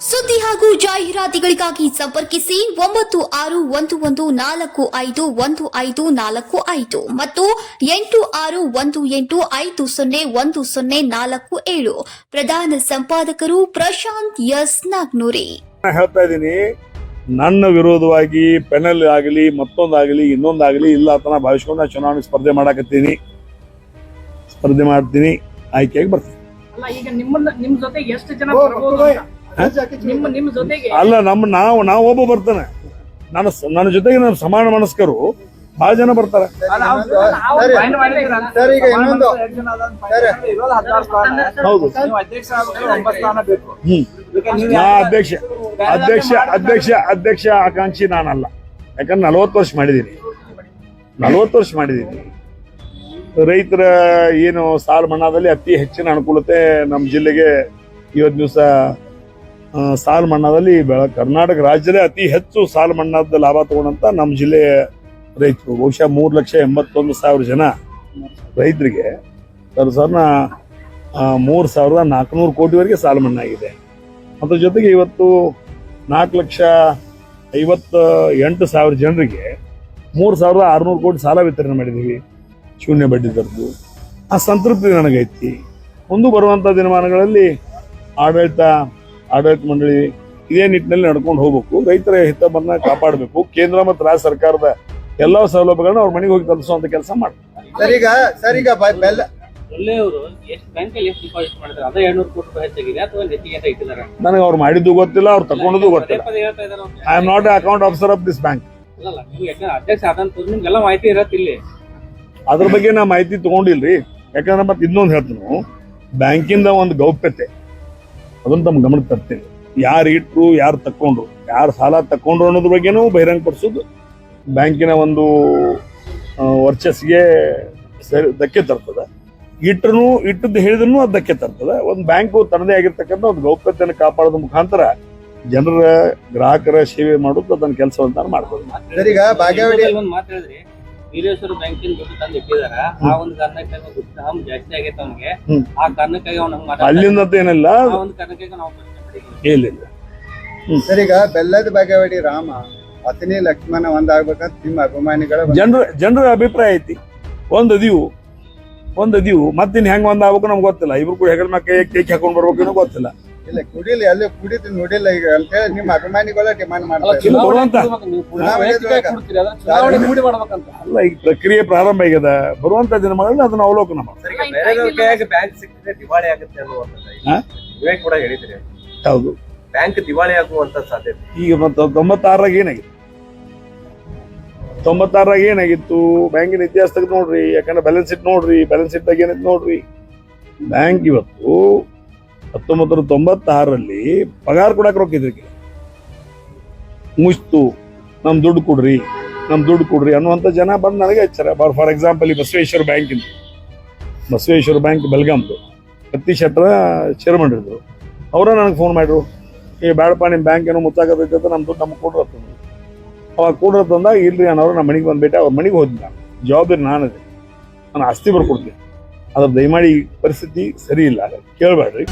ಸುದ್ದಿ ಹಾಗೂ ಜಾಹೀರಾತುಗಳಿಗಾಗಿ ಸಂಪರ್ಕಿಸಿ ಒಂಬತ್ತು ಆರು ಒಂದು ಒಂದು ನಾಲ್ಕು ಐದು ಒಂದು ಐದು ನಾಲ್ಕು ಐದು ಮತ್ತು ಎಂಟು ಆರು ಒಂದು ಎಂಟು ಐದು ಸೊನ್ನೆ ಒಂದು ಸೊನ್ನೆ ನಾಲ್ಕು ಏಳು. ಪ್ರಧಾನ ಸಂಪಾದಕರು ಪ್ರಶಾಂತ್ ಎಸ್ ನಾಗ್ನೂರಿ. ನಾನು ಹೇಳ್ತಾ ಇದ್ದೀನಿ ನನ್ನ ವಿರೋಧವಾಗಿ ಪೆನಲ್ ಆಗಲಿ ಮತ್ತೊಂದಾಗಲಿ ಇನ್ನೊಂದಾಗಲಿ ಇಲ್ಲ ಅಂತ ಭಾವಿಸ್ಕೊಂಡು ನಾನು ಚುನಾವಣೆ ಸ್ಪರ್ಧೆ ಮಾಡಕತ್ತೀನಿ. ಸ್ಪರ್ಧೆ ಮಾಡ್ತೀನಿ ಆಯ್ಕೆಯಾಗಿ ಬರ್ತೀನಿ. ಅಲ್ಲ ಈಗ ನಿಮ್ಮ ನಿಮ್ಮ ಜೊತೆ ಎಷ್ಟು ಜನ ಅಲ್ಲ ನಮ್ಮ ನಾವು ನಾವು ಒಬ್ಬ ಬರ್ತಾನೆ. ನನ್ನ ಸ- ನನ್ನ ಜೊತೆಗೆ ನಮ್ಮ ಸಮಾನ ಮನಸ್ಕರು ಬಹಳ ಜನ ಬರ್ತಾರೆ. ಹೌದು. ಅಧ್ಯಕ್ಷ ಆಗ್ಬೇಕು ಸ್ಥಾನ ಬೇಕು. ಹ್ಮ್. ಈಗ ನೀವು ನಾ ಅಧ್ಯಕ್ಷ ಅಧ್ಯಕ್ಷ ಅಧ್ಯಕ್ಷ ಅಧ್ಯಕ್ಷ ಆಕಾಂಕ್ಷಿ ನಾನಲ್ಲ. ಯಾಕಂದ್ರೆ ನಲವತ್ತು ವರ್ಷ ಮಾಡಿದ್ದೀನಿ. ನಲವತ್ತು ವರ್ಷ ಮಾಡಿದ್ದೀನಿ. ರೈತರ ಏನು ಸಾಲ ಮನ್ನಾದಲ್ಲಿ ಅತಿ ಹೆಚ್ಚಿನ ಅನುಕೂಲತೆ ನಮ್ಮ ಜಿಲ್ಲೆಗೆ ಇವತ್ತು ದಿವಸ ಸಾಲ ಮನ್ನಾದಲ್ಲಿ ಬೆಳ, ಕರ್ನಾಟಕ ರಾಜ್ಯದೇ ಅತಿ ಹೆಚ್ಚು ಸಾಲ ಮನ್ನಾದ ಲಾಭ ತಗೊಂಡಂತ ನಮ್ಮ ಜಿಲ್ಲೆಯ ರೈತರು. ಬಹುಶಃ ಮೂರು ಲಕ್ಷ ಎಂಬತ್ತೊಂದು ಸಾವಿರ ಜನ ರೈತರಿಗೆ ಸರ್ನ ಮೂರು ಸಾವಿರದ ನಾಲ್ಕುನೂರು ಕೋಟಿವರೆಗೆ ಸಾಲ ಅದ್ರ ಜೊತೆಗೆ ಇವತ್ತು ನಾಲ್ಕು ಲಕ್ಷ ಐವತ್ತ ಎಂಟು ಸಾವಿರ ಜನರಿಗೆ ಮೂರು ಸಾವಿರದ ಆರುನೂರು ಕೋಟಿ ಸಾಲ ವಿತರಣೆ ಮಾಡಿದ್ದೀವಿ. ಶೂನ್ಯ ಬಡ್ಡಿ ದರದ್ದು. ಆ ಸಂತೃಪ್ತಿ ನನಗೈತಿ. ಮುಂದೆ ಬರುವಂಥ ದಿನಮಾನಗಳಲ್ಲಿ ಆಡಳಿತ ಆಡಳಿತ ಮಂಡಳಿ ಇದೇ ನಿಟ್ಟಿನಲ್ಲಿ ನಡ್ಕೊಂಡು ಹೋಗ್ಬೇಕು. ರೈತರ ಹಿತವನ್ನ ಕಾಪಾಡಬೇಕು. ಕೇಂದ್ರ ಮತ್ತು ರಾಜ್ಯ ಸರ್ಕಾರದ ಎಲ್ಲ ಸೌಲಭ್ಯಗಳನ್ನ ಅವ್ರ ಮನೆಗೆ ಹೋಗಿ ತಲುಪಿಸುವಂತ ಕೆಲಸ ಮಾಡ್ತಾರೆ ನನಗೆ ಅವ್ರು ಮಾಡಿದ್ದು ಗೊತ್ತಿಲ್ಲ ಅವ್ರು ತಗೊಂಡದ್ದು ಗೊತ್ತಿಲ್ಲ. ಪದೇ ಹೇಳ್ತಾ ಇದ್ದಾರೆ I am not account officer of this bank ಅದ್ರ ಬಗ್ಗೆ ನಾ ಮಾಹಿತಿ ತಗೊಂಡಿಲ್ರಿ. ಯಾಕಂದ್ರೆ ಮತ್ತೆ ಇನ್ನೊಂದು ಹೇಳ್ತೀನಿ. ಬ್ಯಾಂಕಿಂದ ಒಂದು ಗೌಪ್ಯತೆ. ಅದನ್ನ ತಮ್ಮ ಗಮನಕ್ಕೆ ತರ್ತೇವೆ. ಯಾರು ಇಟ್ಟರು ಯಾರು ತಕ್ಕೊಂಡ್ರು ಯಾರು ಸಾಲ ತಕ್ಕೊಂಡ್ರು ಅನ್ನೋದ್ರ ಬಗ್ಗೆನೂ ಬಹಿರಂಗಪಡಿಸೋದು. ಬ್ಯಾಂಕಿನ ಒಂದು ವರ್ಚಸ್ಸಿಗೆ ಸರಿ ಧಕ್ಕೆ ತರ್ತದೆ. ಇಟ್ಟರು ಇಟ್ಟದ್ದು ಹೇಳಿದ್ರು ಅದು ಧಕ್ಕೆ ತರ್ತದೆ. ಒಂದು ಬ್ಯಾಂಕು ತನ್ನದೇ ಆಗಿರ್ತಕ್ಕಂಥ ಒಂದು ಗೌಪ್ಯತೆಯನ್ನು ಕಾಪಾಡೋದ್ರ ಮುಖಾಂತರ ಜನರ ಗ್ರಾಹಕರ ಸೇವೆ ಮಾಡೋದು ಅದನ್ನ ಕೆಲಸವನ್ನು ಮಾಡ್ಬೋದು. ವೀರೇಶ್ವರ ಬ್ಯಾಂಕಿನ ದುಡ್ಡು ತಂದು ಇಟ್ಟಿದಾರ. ಆ ಒಂದು ಕಾರಣಕ್ಕಾಗಿ ದುಡ್ಡು ಹಮ್ ಜಾಸ್ತಿ ಆಗೈತೆ ಅವ್ನಿಗೆ. ಹ್ಮ್. ಆ ಕಾರಣಕ್ಕಾಗಿ ಅವ್ನ ಹಂಗ್ ಮಾತಾಡ್ತಾನೆ. ಅಲ್ಲಿಂದ ಅಂತ ಏನಿಲ್ಲ? ಆ ಒಂದು ಕಾರಣಕ್ಕಾಗಿ ನಾವು ಪ್ರಶ್ನೆ ಮಾಡಿದ್ದೀವಿ. ಇಲ್ಲ ಇಲ್ಲ. ಸರ್ ಈಗ ಬೆಲ್ಲದ ಬಾಗೇವಾಡಿ ರಾಮ ಅತನಿ ಲಕ್ಷ್ಮಣ ಒಂದಾಗ್ಬೇಕಂತ ನಿಮ್ಮ ಅಭಿಮಾನಿಗಳ ಒಂದು- ಜನರ ಜನರ ಅಭಿಪ್ರಾಯ ಐತಿ. ಒಂದು ದಿವು ಒಂದು ದಿವು ಮತ್ತಿನ್ ಹೆಂಗ್ ಒಂದ್ ಆಗ್ಬೇಕು ನಮ್ಗೆ ಗೊತ್ತಿಲ್ಲ. ಇಬ್ರು ಕೂಡ ಹೆಗಲ್ ಮ್ಯಾಗ ಕೈ ಕೇಕ್ ಹಾಕೊಂಡ್ ಬರ್ಬೇಕು ಗೊತ್ತಿಲ್ಲ. ಇಲ್ಲ ಕುಡಿಲಿ ಅಲ್ಲೇ ಕುಡಿದು ನೋಡಿಲ್ಲ ಈಗ. ಅಂತ ಹೇಳಿ ನಿಮ್ಮ ಅಭಿಮಾನಿಗಳ ಡಿಮಾಂಡ್ ಮಾಡ್ತಾರೆ ಅಲ್ಲ ಈಗ ಪ್ರಕ್ರಿಯೆ ಪ್ರಾರಂಭ ಆಗ್ಯದ ಬರುವಂತ ದಿನಮಾನಗಳಲ್ಲಿ ಅದನ್ನ ಅವಲೋಕನ ಮಾಡಿ. ಬ್ಯಾಂಕ್ ಸಿಕ್ಕಿದ್ರೆ ದಿವಾಳಿ ಆಗುತ್ತೆ ಅನ್ನುವಂಥದ್ದು. ಕೂಡ ಹೇಳಿದ್ರಿ. ಹೌದು. ಬ್ಯಾಂಕ್ ದಿವಾಳಿ ಆಗುವಂತ ಸಾಧ್ಯತೆ. ಈಗ ಮತ್ತೆ ತೊಂಬತ್ತಾರಾಗ ಏನಾಗಿತ್ತು? ತೊಂಬತ್ತಾರಾಗ ಏನಾಗಿತ್ತು? ಬ್ಯಾಂಕಿನ ಇತಿಹಾಸದಾಗ ನೋಡ್ರಿ ಯಾಕಂದ್ರೆ ಬ್ಯಾಲೆನ್ಸ್ ಶೀಟ್ ನೋಡ್ರಿ ಬ್ಯಾಲೆನ್ಸ್ ಶೀಟ್ ಏನೈತೆ ನೋಡ್ರಿ. ಬ್ಯಾಂಕ್ ಇವತ್ತು ಹತ್ತೊಂಬತ್ತು ನೂರ ತೊಂಬತ್ತಾರರಲ್ಲಿ ಪಗಾರ ಕೊಡಕ್ಕೆ ರೊಕ್ಕ ಇದ್ರಿಗೆ ಮುಚ್ತು ನಮ್ ದುಡ್ಡು ಕೊಡ್ರಿ, ನಮ್ ದುಡ್ಡು ಕೊಡ್ರಿ ಅನ್ನುವಂಥ ಜನ ಬಂದು ನನಗೆ ಹಚ್ಚಾರ ಫಾರ್ ಎಕ್ಸಾಂಪಲ್ ಈ ಬಸವೇಶ್ವರ ಬ್ಯಾಂಕಿಂದು ಬಸವೇಶ್ವರ ಬ್ಯಾಂಕ್ ಬೆಲ್ಗಾಮ್ದು ಕತ್ತಿ ಶೆಟ್ರ ಚೇರ್ಮನ್ ಇದ್ರು ಅವರ ನನಗೆ ಫೋನ್ ಮಾಡ್ರು ಏ ಬೇಡಪ್ಪ ನಿಮ್ಮ ಬ್ಯಾಂಕ್ ಏನೋ ಮುಚ್ಚಾಕತೈತೆ ಅಂತ ನಮ್ಮ ದುಡ್ಡು ನಮ್ಗೆ ಕೊಡ್ರ ತಂದು ಅವಾಗ ಕೊಡ್ರ ತಂದಾಗ ಇಲ್ರಿ ಅನ್ನೋರು ನಮ್ಮ ಮನೆಗೆ ಬಂದುಬಿಟ್ಟೆ. ಅವ್ರ ಮನೆಗೆ ಹೋದ್ನಿ. ನಾನು ಜವಾಬ್ದಾರಿ ನಾನದೆ ನಾನು ಆಸ್ತಿ ಬರ್ಕೊಡ್ತೀನಿ. ಅದ್ರ ದಯಮಾಡಿ ಪರಿಸ್ಥಿತಿ ಸರಿ ಇಲ್ಲ. ಕೇಳಬೇಡ್ರಿ